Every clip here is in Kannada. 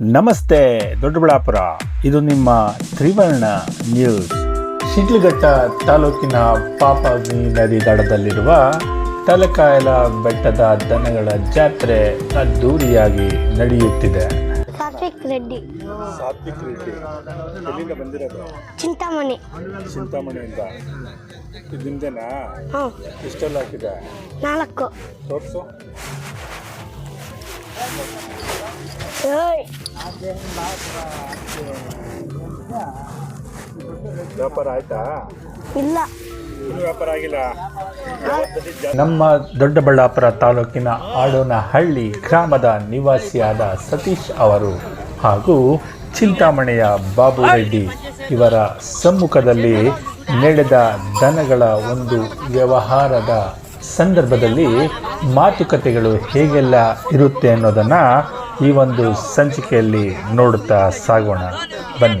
ನಮಸ್ತೆ ದೊಡ್ಡಬಳ್ಳಾಪುರ. ಇದು ನಿಮ್ಮ ತ್ರಿವರ್ಣ ನ್ಯೂಸ್. ಶಿಡ್ಲಘಟ್ಟ ತಾಲೂಕಿನ ಪಾಪಾಗ್ನಿ ನದಿ ದಡದಲ್ಲಿರುವ ತಲಕಾಯಲ ಬೆಟ್ಟದ ದನಗಳ ಜಾತ್ರೆ ಅದ್ದೂರಿಯಾಗಿ ನಡೆಯುತ್ತಿದೆ. ಸಾತ್ವಿಕ್ ರೆಡ್ಡಿ. ಸಾತ್ವಿಕ್ ರೆಡ್ಡಿ. ಎಲ್ಲಿಂದ ಬಂದಿರೋದು? ಚಿಂತಾಮಣಿ. ಚಿಂತಾಮಣಿಯಿಂದ ಇದು ನಿಮ್ದೇನಾ? ಹ್ಞೂ. ಇಷ್ಟೆಲ್ಲ ಹಾಕಿದೆ? ನಾಲ್ಕು. ತೋರಿಸು. ಏಯ್ ವ್ಯಾಪಾರ ಆಯ್ತಾ? ಇಲ್ಲ. ವ್ಯಾಪಾರ ಆಗಿಲ್ಲ? ನಮ್ಮ ದೊಡ್ಡಬಳ್ಳಾಪುರ ತಾಲೂಕಿನ ಆಡೋನಹಳ್ಳಿ ಗ್ರಾಮದ ನಿವಾಸಿಯಾದ ಸತೀಶ್ ಅವರು ಹಾಗೂ ಚಿಂತಾಮಣೆಯ ಬಾಬು ರೆಡ್ಡಿ ಇವರ ಸಮ್ಮುಖದಲ್ಲಿ ನಡೆದ ದನಗಳ ಒಂದು ವ್ಯವಹಾರದ ಸಂದರ್ಭದಲ್ಲಿ ಮಾತುಕತೆಗಳು ಹೇಗೆಲ್ಲ ಇರುತ್ತೆ ಅನ್ನೋದನ್ನ ಈ ಒಂದು ಸಂಚಿಕೆಯಲ್ಲಿ ನೋಡುತ್ತಾ ಸಾಗೋಣ. ಬನ್ನಿ.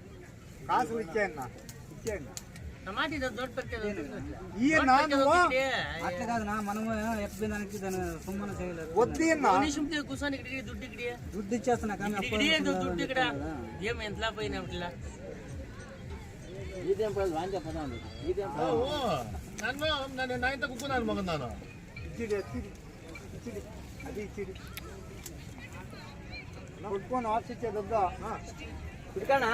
ಕಾಸು ఇచ్చేయన్నా ఇచ్చేయండి టమాటీ దొడ్డు ఈ నాను అట్లా కాదునా మనము ఎప్పుడు దానికి దాని సుమ్మన చేయలేదు వద్దు నిమిషం కూర్చొని ఇక్కడ దుడ్డు ఇక్కడ దుడ్డు ఇచ్చేస్తున్నా కానీ దుడ్డు ఇక్కడ ఏం ఎంతలా పోయినా ఇట్లా ఇదేం పోయి వాంచ పదాండి ఇదేం నన్ను నన్ను నా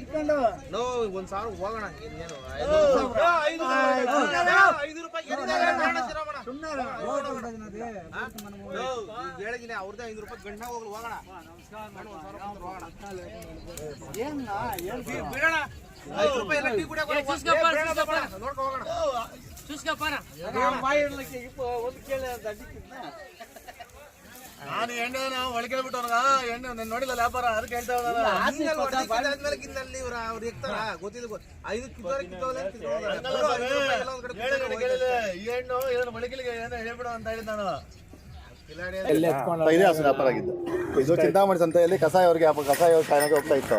ಇಟ್ಕೊಂಡು. ನೋ ಒಂದ್ ಸಾವಿರ ಹೋಗೋಣ. ಐದು ರೂಪಾಯಿ ಹೇಳಿದಿಲ್ಲ ಅವ್ರದ್ದೇ ಐದು ರೂಪಾಯಿ ಗಂಡ ಹೋಗೋಣ. ಏನ್ ಬಿಡೋಣ. ಐದು ರೂಪಾಯಿ ಹೋಗೋಣ. ಬಾಯಿ ಒಂದು ಕೇಳಿ ಅಂತ ನಾನು ಎಣ್ಣೆ ನಾವು ಒಳಗೆ ಬಿಟ್ಟವ್ರ ಎಣ್ಣೆ ನಾನು ನೋಡಿಲ್ಲ ವ್ಯಾಪಾರ ಅದಕ್ಕೆ ಹೇಳ್ತಾ ಹೆಣ್ಣು ಇದನ್ನ ಮೊಳಗಿಲಿಗೆ ಏನೋ ಹೇಳ್ಬಿಡು ಅಂತ ಹೇಳಿದ್ ನಾನು. ಇದೇ ಹಸು ವ್ಯಾಪಾರ ಆಗಿದ್ದು. ಇದು ಚಿಂತಾಮಣಿ ಸಂತೆಯಲ್ಲಿ ಕಸಾಯ ಅವ್ರಿಗೆ ಕಸಾಯ ಕಾರಣಕ್ಕೆ ಹೋಗ್ತಾ ಇತ್ತು.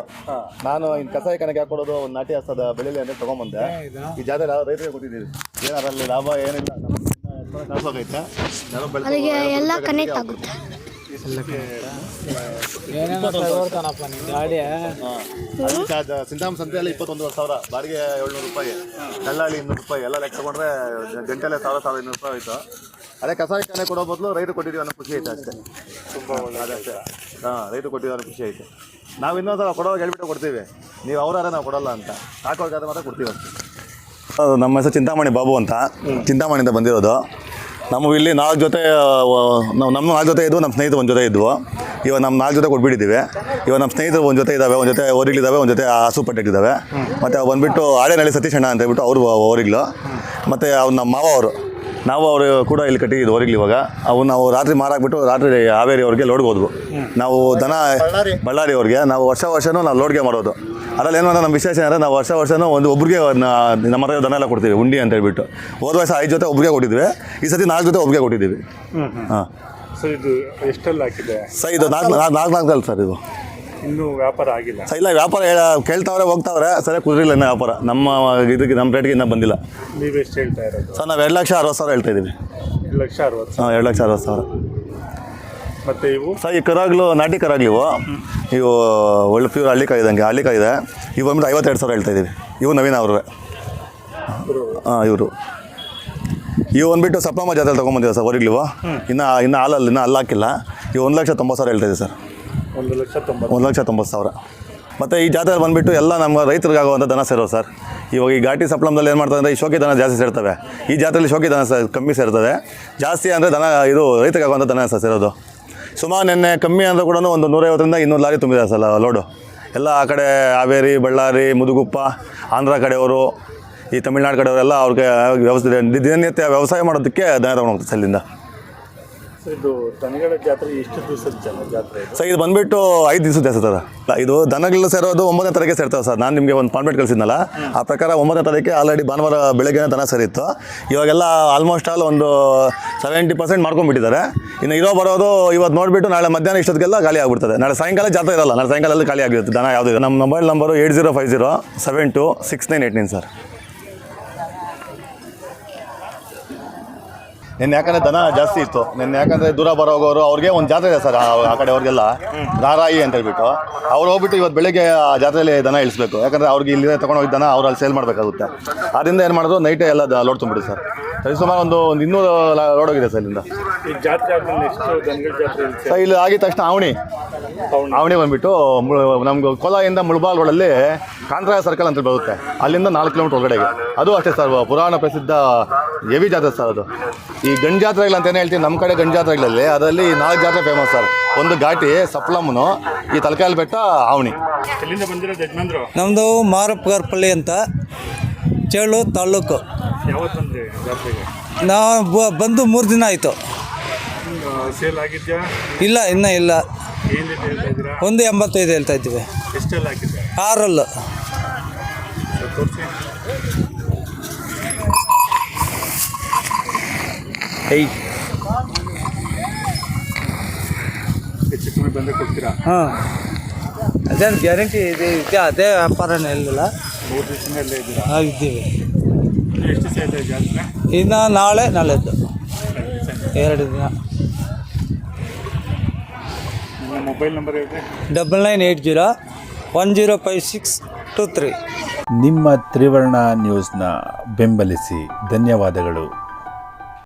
ನಾನು ಇನ್ ಕಸಾಯ ಕಣಕ್ಕೆ ಹಾಕೊಡೋದು ಒಂದು ನಾಟಿ ಹಸ್ತದ ಬೆಳೆಯಲ್ಲಿ ಅಂದ್ರೆ ತಗೊಂಬಂದೆ. ಈ ಜಾತ್ರೆ ರೈತರಿಗೆ ಕೊಟ್ಟಿದ್ದೀವಿ ಏನಾರಲ್ಲಿ ಲಾಭ ಏನಿಲ್ಲ? ಅದಕ್ಕೆ ಎಲ್ಲ ಕನೆಕ್ಟ್ ಆಗುತ್ತೆ. ಸಿಂಧಾಮ್ ಸಂತೆಯಲ್ಲಿ ಇಪ್ಪತ್ತೊಂದುವರೆ ಸಾವಿರ. ಬಾಡಿಗೆ ಏಳ್ನೂರು ರೂಪಾಯಿ. ದಲ್ಲಾಳಿ ಇನ್ನೂರು ರೂಪಾಯಿ. ಎಲ್ಲ ಲೆಕ್ಕ ತಗೊಂಡ್ರೆ ಗಂಟೆಲೆ ಸಾವಿರ ಸಾವಿರ ಇನ್ನೂರು ರೂಪಾಯಿ ಆಯ್ತು ಅದೇ ಕಸಾಯ ಕಣೆ ಕೊಡೋ ಬದಲು ರೈತರು ಕೊಟ್ಟಿದ್ದೀವಿ ಅನ್ನೋ ಖುಷಿ ಐತೆ ಅಷ್ಟೇ. ಅದಷ್ಟೇ ಹಾಂ ರೈತರು ಕೊಟ್ಟಿದ್ದೀವಿ ಅನ್ನೋ ಖುಷಿ ಐತೆ. ನಾವು ಇನ್ನೊಂದು ಕೊಡೋವಾಗ ಹೇಳ್ಬಿಟ್ಟು ಕೊಡ್ತೀವಿ. ನೀವು ಅವರಾರೆ ನಾವು ಕೊಡೋಲ್ಲ ಅಂತ. ಹಾಕೋರ್ಗಾದ್ರೆ ಮಾತ್ರ ಕೊಡ್ತೀವಿ ಅಷ್ಟೇ. ನಮ್ಮ ಹೆಸರು ಚಿಂತಾಮಣಿ ಬಾಬು ಅಂತ. ಚಿಂತಾಮಣಿಯಿಂದ ಬಂದಿರೋದು. ನಮಗೆ ಇಲ್ಲಿ ನಾಲ್ಕು ಜೊತೆ ನಾವು ನಮ್ಮ ನಾಲ್ಕು ಜೊತೆ ಇದ್ವು ನಮ್ಮ ಸ್ನೇಹಿತರು ಒಂದು ಜೊತೆ ಇದ್ವು. ಇವಾಗ ನಮ್ಮ ನಾಲ್ಕು ಜೊತೆ ಕೊಟ್ಬಿಟ್ಟಿದ್ದೀವಿ ಇವಾಗ ನಮ್ಮ ಸ್ನೇಹಿತರು ಒಂದು ಜೊತೆ ಇದ್ದಾವೆ ಒಂದು ಜೊತೆ ಓರಿಗಳಿದ್ದಾವೆ ಒಂದು ಜೊತೆ ಹಸು ಪಟ್ಟೆಗಳಿದ್ದಾವೆ ಮತ್ತು ಬಂದುಬಿಟ್ಟು ಆಡೇನಹಳ್ಳಿ ಸತೀಶ್ ಅಣ್ಣ ಅಂತ ಹೇಳ್ಬಿಟ್ಟು ಅವರು ಓರಿಗಳು ಮತ್ತು ಅವ್ರು ನಮ್ಮ ಮಾವ ಅವರು. ನಾವು ಅವರು ಕೂಡ ಇಲ್ಲಿ ಕಟ್ಟಿದ್ದು ಓರಿಗ್ಲಿ ಇವಾಗ. ಅವು ನಾವು ರಾತ್ರಿ ಮಾರಾಕ್ಬಿಟ್ಟು ರಾತ್ರಿ ಹಾವೇರಿ ಅವ್ರಿಗೆ ಲೋಡ್ಗೆ ಹೋದ್ವು. ನಾವು ದನ ಬಳ್ಳಾರಿ. ಅವ್ರಿಗೆ. ನಾವು ವರ್ಷ ವರ್ಷವೂ ನಾವು ಲೋಡ್ಗೆ ಮಾಡೋದು. ಅದ್ರಲ್ಲಿ ಏನು ನಮ್ಮ ವಿಶೇಷ ಅಂದರೆ ನಾವು ವರ್ಷ ವರ್ಷನೂ ಒಂದು ಒಬ್ಬರಿಗೆ ನಮ್ಮ ದನ ಎಲ್ಲ ಕೊಡ್ತೀವಿ ಉಂಡಿ ಅಂತ ಹೇಳ್ಬಿಟ್ಟು. ಹೋದ ವರ್ಷ ಐದು ಜೊತೆ ಒಬ್ಬರಿಗೆ ಕೊಟ್ಟಿದ್ವಿ ಈ ಸತಿ ನಾಲ್ಕು ಜೊತೆ ಒಬ್ಬರಿಗೆ ಕೊಟ್ಟಿದ್ದೀವಿ. ಹಾಂ. ಸರ್ ಇದು ಎಷ್ಟೆಲ್ಲ ಹಾಕಿದೆ ಸರ್ ಇದು ನಾಲ್ಕು ನಾಲ್ಕು ನಾಲ್ಕು ನಾಲ್ಕಲ್ಲಿ ಸರ್ ಇದು. ಇನ್ನು ವ್ಯಾಪಾರ ಆಗಿಲ್ಲ. ಸರ್ ಇಲ್ಲ ವ್ಯಾಪಾರ ಹೇಳ- ಕೇಳ್ತಾವ್ರೆ ಹೋಗ್ತಾವ್ರೆ ಸರಿಯಾಗಿ ಕುದುರಿಲ್ಲ ಇನ್ನೂ ವ್ಯಾಪಾರ. ನಮ್ಮ ಇದಕ್ಕೆ ನಮ್ಮ ರೇಟ್ಗೆ ಇನ್ನೂ ಬಂದಿಲ್ಲ. ಎಷ್ಟು ಹೇಳ್ತಾ ಇರೋದು? ಸರ್ ನಾವು ಎರಡು ಲಕ್ಷ ಅರವತ್ತು ಸಾವಿರ ಹೇಳ್ತಾ ಇದ್ದೀವಿ. ಎರಡು ಲಕ್ಷ ಅರವತ್ತು ಹಾಂ ಎರಡು ಲಕ್ಷ ಅರವತ್ತು ಸಾವಿರ. ಮತ್ತೆ ಇವು? ಸರ್ ಈ ಕರಾಗ್ಲು ನಾಟಿ ಕರಾಗ್ಲಿವು ಇವು. ಒಳ್ಳೆ ಪ್ಯೂರ್ ಹಳ್ಳಿಕಾಯಿ ಹಂಗೆ. ಹಳ್ಳಿಕಾಯಿ ಇದೆ. ಇವು ಬಂದ್ಬಿಟ್ಟು ಐವತ್ತೆರಡು ಸಾವಿರ ಹೇಳ್ತಾ ಇದ್ದೀವಿ ಇವು ನವೀನ ಅವರು ಹಾಂ ಇವರು. ಇವು ಬಂದ್ಬಿಟ್ಟು ಸಪ್ಲಮ್ಮ ಜಾತ್ರೆ ತೊಗೊಂಬಂದಿದೆ ಸರ್ ಹೊರಗ್ಲಿವು? ಇನ್ನು ಇನ್ನು ಹಾಲಲ್ಲಿ ಇನ್ನೂ ಅಲ್ಲಾಕಿಲ್ಲ ಹಾಕಿಲ್ಲ. ಇವು ಒಂದು ಲಕ್ಷ ತೊಂಬತ್ತು ಸಾವಿರ ಹೇಳ್ತಾ ಇದೆ ಸರ್. ಒಂದು ಲಕ್ಷ ತೊಂಬತ್ತು ಒಂದು ಲಕ್ಷ ತೊಂಬತ್ತು ಸಾವಿರ. ಮತ್ತು ಈ ಜಾತ್ರೆ ಬಂದುಬಿಟ್ಟು ಎಲ್ಲ ನಮ್ಮ ರೈತರಿಗಾಗುವಂಥ ದನ ಸೇರೋ ಸರ್. ಇವಾಗ ಈ ಘಾಟಿ ಸಪ್ಲಮ್ದಲ್ಲಿ ಏನು ಮಾಡ್ತಾರೆ ಅಂದರೆ ಈ ಶೋಕಿ ದನ ಜಾಸ್ತಿ ಸೇರ್ತವೆ. ಈ ಜಾತ್ರೆಯಲ್ಲಿ ಶೋಕಿ ದನ ಸ ಕಮ್ಮಿ ಸೇರ್ತವೆ. ಜಾಸ್ತಿ ಅಂದರೆ ದನ ಇದು ರೈತರಿಗಾಗುವಂಥ ದನ ಸರ್ ಸೇರೋದು. ಸುಮಾರು ನಿನ್ನೆ ಕಮ್ಮಿ ಅಂದರೂ ಕೂಡ ಒಂದು ನೂರೈವತ್ತರಿಂದ ಇನ್ನೂರು ಲಾರಿ ತುಂಬಿದೆ ಸಲ, ಲೋಡು. ಎಲ್ಲ ಆ ಕಡೆ ಹಾವೇರಿ, ಬಳ್ಳಾರಿ, ಮುದುಗುಪ್ಪ, ಆಂಧ್ರ ಕಡೆಯವರು, ಈ ತಮಿಳ್ನಾಡು ಕಡೆಯವರೆಲ್ಲ ಅವ್ರಿಗೆ ವ್ಯವಸ್ಥೆ ದಿನನಿತ್ಯ ವ್ಯವಸಾಯ ಮಾಡೋದಕ್ಕೆ ದನ ತಗೊಂಡು ಹೋಗ್ತಾರೆ ಸರ್ ಇದು ಸರ್, ಇದು ಬಂದ್ಬಿಟ್ಟು ಐದು ದಿವಸ ಜಾಸ್ತಿ ಸರ್. ಇದು ದನಗಳು ಸೇರೋದು ಒಂಬತ್ತನೇ ತಾರೀಕೆ ಸೇರ್ತಾವೆ ಸರ್. ನಾನು ನಿಮಗೆ ಒಂದು ಪಾಂಪ್ಲೆಟ್ ಕಳಿಸಿದ್ನಲ್ಲ, ಆ ಪ್ರಕಾರ ಒಂಬತ್ತನೇ ತಾರೀಕೆ ಆಲ್ರೆಡಿ ಭಾನುವಾರ ಬೆಳಗ್ಗೆ ದನ ಸೇರಿತ್ತು ಇವಾಗೆಲ್ಲ ಆಲ್ಮೋಸ್ಟ್ ಆಲ್ ಒಂದು ಸೆವೆಂಟಿ ಪರ್ಸೆಂಟ್ ಮಾಡ್ಕೊಂಡ್ಬಿಟ್ಟಿದ್ದಾರೆ. ಇನ್ನು ಇರೋ ಬರೋದು ಇವತ್ತು ನೋಡಿಬಿಟ್ಟು ನಾಳೆ ಮಧ್ಯಾಹ್ನ ಇಷ್ಟೊತ್ತಿಗೆಲ್ಲ ಖಾಲಿ ಆಗ್ಬಿಡ್ತದೆ. ನಾಳೆ ಸಾಯಂಕಾಲ ಜಾತ್ರೆ ಇರಲ್ಲ, ನಾಳೆ ಸಾಯಂಕಾಲದಲ್ಲಿ ಖಾಲಿ ಆಗಿರುತ್ತೆ. ದನ ಯಾವುದು ನಮ್ಮ mobile number eight zero five zero seven two six nine eight nine sir. ನಿನ್ನೆ ಯಾಕಂದ್ರೆ ದನ ಜಾಸ್ತಿ ಇತ್ತು. ನಿನ್ನೆ ಯಾಕಂದ್ರೆ ದೂರ ಬರೋಗೋರು ಅವ್ರಿಗೆ ಒಂದು ಜಾತ್ರೆ ಇದೆ ಸರ್ ಆ ಕಡೆ ಅವ್ರಿಗೆಲ್ಲ. ರಾರಾಯಿ ಅಂತ ಹೇಳ್ಬಿಟ್ಟು. ಅವ್ರು ಹೋಗ್ಬಿಟ್ಟು ಇವತ್ತು ಬೆಳಿಗ್ಗೆ ಆ ಜಾತ್ರೆಯಲ್ಲಿ ದನ ಇಳಿಸ್ಬೇಕು. ಯಾಕಂದ್ರೆ ಅವ್ರಿಗೆ ಇಲ್ಲಿ ತಗೊಂಡೋಗಿ ದನ ಅವ್ರು ಅಲ್ಲಿ ಸೇಲ್ ಮಾಡಬೇಕಾಗುತ್ತೆ. ಅದರಿಂದ ಏನು ಮಾಡಿದ್ರು ನೈಟೇ ಎಲ್ಲ ಲೋಡ್ ತುಂಬಿಡಿ ಸರ್. ಸರಿ ಸುಮಾರು ಒಂದು ಒಂದು ಇನ್ನೂರು ರೋಡ್ ಹೋಗಿದೆ ಸರ್ ಇಲ್ಲಿಂದ. ಈ ಜಾತ್ರೆ ಆದ್ಮೇಲೆ ಎಷ್ಟು ದನಗಳ ಜಾತ್ರೆ ಇರುತ್ತೆ? ಸರ್ ಇಲ್ಲಿ ಆಗಿದ ತಕ್ಷಣ ಅವಣಿ ಅವಣಿ ಬಂದ್ಬಿಟ್ಟು ನಮ್ಗೆ ಕೋಲಾಯಿಂದ ಮುಳಬಾಲ್ ರೋಡಲ್ಲಿ ಕಾಂತರಾಯ ಸರ್ಕಲ್ ಅಂತ ಬರುತ್ತೆ. ಅಲ್ಲಿಂದ ನಾಲ್ಕು ಕಿಲೋಮೀಟರ್ ಒಳಗಡೆಗೆ. ಅದು ಅಷ್ಟೇ ಸರ್ ಪುರಾಣ ಪ್ರಸಿದ್ಧ ಹೆವಿ ಜಾತ್ರೆ ಸರ್ ಅದು. ಈ ಗಂಡು ಜಾತ್ರೆಗಳು ಅಂತ ಏನು ಹೇಳ್ತೀವಿ ನಮ್ಮ ಕಡೆ ಗಂಡು ಜಾತ್ರೆಗಳಲ್ಲಿ ಅದರಲ್ಲಿ ನಾಲ್ಕು ಜಾತ್ರೆ ಫೇಮಸ್ ಸರ್. ಒಂದು ಘಾಟಿ ಸಪ್ಲಮ್ಮನು ಈ ತಲಕಾಯಲ್ ಬೆಟ್ಟ ಅವಣಿ ಎಲ್ಲಿಂದ ನಮ್ಮದು ಮಾರಪ್ಪಗಾರಪಳ್ಳಿ ಅಂತ. ಚೇಳು ತಾಲೂಕು. ಯಾವತ್ತು ಬಂದ್ರಿ ಜಾತ್ರೆಗೆ? ನಾವು ಬ- ಬಂದು ಮೂರು ದಿನ ಆಯಿತು. ಸೇಲ್ ಆಗಿದ್ಯಾ? ಇಲ್ಲ ಇನ್ನೂ ಇಲ್ಲ. ಏನು ರೇಟ್ ಹೇಳ್ತಾ ಇದ್ದೀರಾ? ಒಂದು ಎಂಬತ್ತೈದು ಹೇಳ್ತಾ ಇದ್ದೀವಿ. ಎಷ್ಟೆಲ್ಲ ಹಾಕಿದ್ದೆ ಆರಲ್ಲು. ಸರ್ ತೋರಿಸಿ. ಹೆಚ್ಚು ಕಮ್ಮಿ ಬಂದರೆ ಕೊಡ್ತೀರಾ? ಹಾಂ ಅದೇನು ಗ್ಯಾರಂಟಿ ಇದೆ ಇದೆ ಅದೇ ವ್ಯಾಪಾರನೇ ಇರಲಿಲ್ಲ ಇದ್ದೀರಾ ಇದ್ದೀವಿ ಇನ್ನು ಎಷ್ಟು ದಿವಸ ಜಾತ್ರೆ? ಇನ್ನು ನಾಳೆ ನಾಳೆದ್ದು. ಎರಡು ದಿನ. ನಿಮ್ಮ ಮೊಬೈಲ್ ನಂಬರ್ ಇದೆ double nine eight zero one zero five six two three. ನಿಮ್ಮ ತ್ರಿವರ್ಣ ನ್ಯೂಸ್ನ ಬೆಂಬಲಿಸಿ ಧನ್ಯವಾದಗಳು.